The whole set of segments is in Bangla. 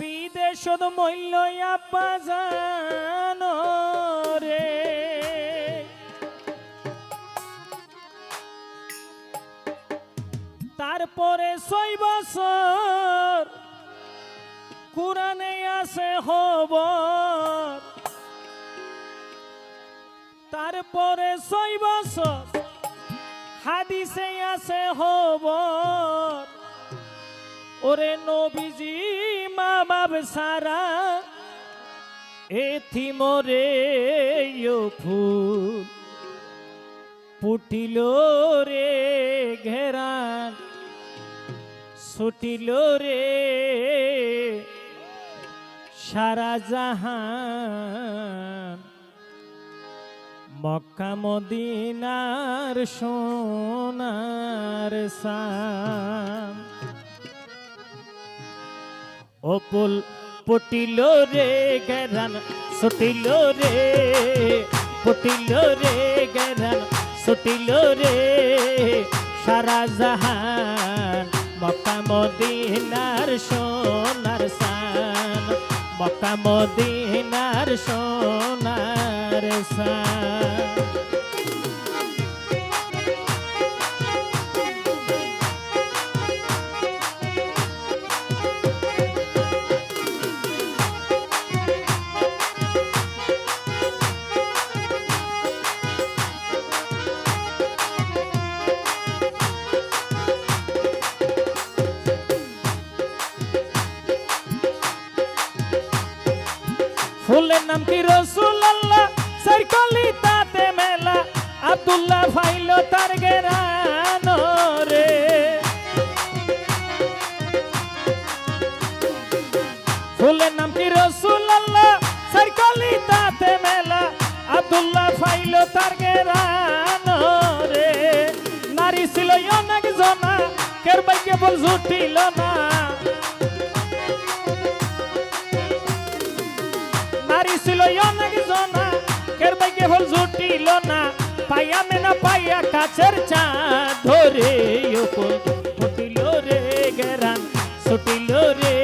বিদেশত মূল্য আব্বা জানো রে। তারপরে ছয় বছর কোরআনে আছে খবর। তারপরে ছয় বছর হাদিসে আছে খবর। ওরে নবীজি মা বাপ সারা, এথি মরে ফুল। পুটিল রে ঘেরান ছুটিল রে সারা জাহান। মক্কা মদিনার সোনার সাম অপুল পটিল রে গেরান, ছুটিল রে পটিল রে গেরান, ছুটিল রে। সারা জাহান, মক্কা মদিনার সোনার সান, মক্কা মদিনার সোনার সান। ফুলের নাম কি রসুল আল্লাহ সাইকলি তাতে মেলা। আব্দুল্লাহ ফাইলো তার গেরানো রে। ফুলের নাম কি রসুল আল্লাহ সাইকলি তাতে মেলা। আব্দুল্লাহ ফাইলো তার গেরানো রে। নারী ছিল অনেক জনা কের বাইকে বল জুটিল না। জনা কের বাইকে হল জুটিল না। পাইয়া মেনা পাইয়া কাছের চা ধরে ফুটিল রে গেরান, ছুটিল রে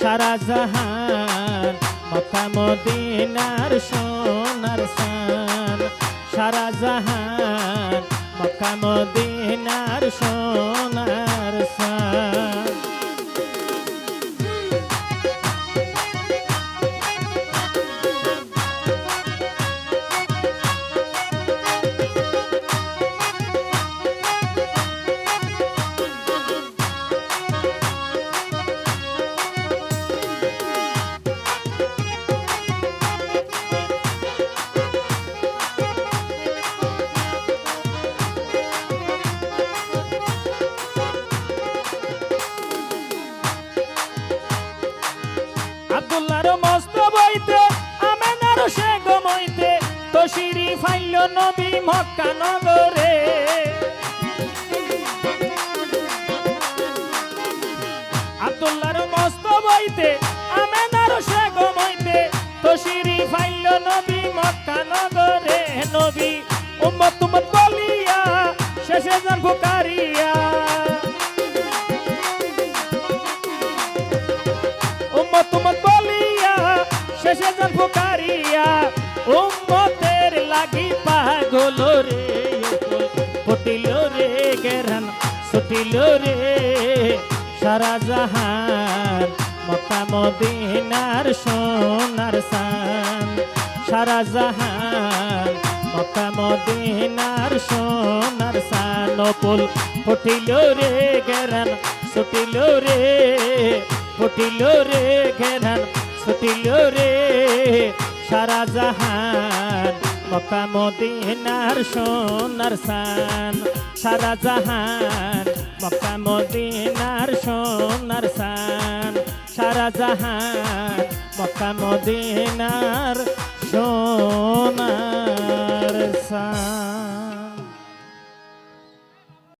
সারা জাহান। মক্কা মদিনার সোনার সান, সারা জাহান। মক্কা মদিনার সোনার সান। আব্দুল্লাহর মস্ত বইতে আমেনার সে গমইতে তো শিরি ফাইল নবী মক্কা নগরে। আব্দুল্লাহর মস্ত বইতে আমেনার সে গমইতে তো শিরি ফাইল নবী মক্কা নগরে। নবী, উম্মত তুমত বলিয়া, শেষে যান বলিয়া শেষে যান ফুকারিয়া, উম্মতের লাগি পাগল রে, ফুটিল রে গেরান, ছুটিল রে। সারা জাহান মদিনার সোনার সান। সারা জাহান মদিনার সোনার সান। পুল ফুটিল রে গেরান, ছুটিল রে, ফুটিল রে ঘেরান ছুটিল রে, সারা জাহান, মক্কা মদিনার সোনার সান। সারা জাহান, মক্কা মদিনার সোনার সান। সারা জাহান, মক্কা মদিনার সোনার সান।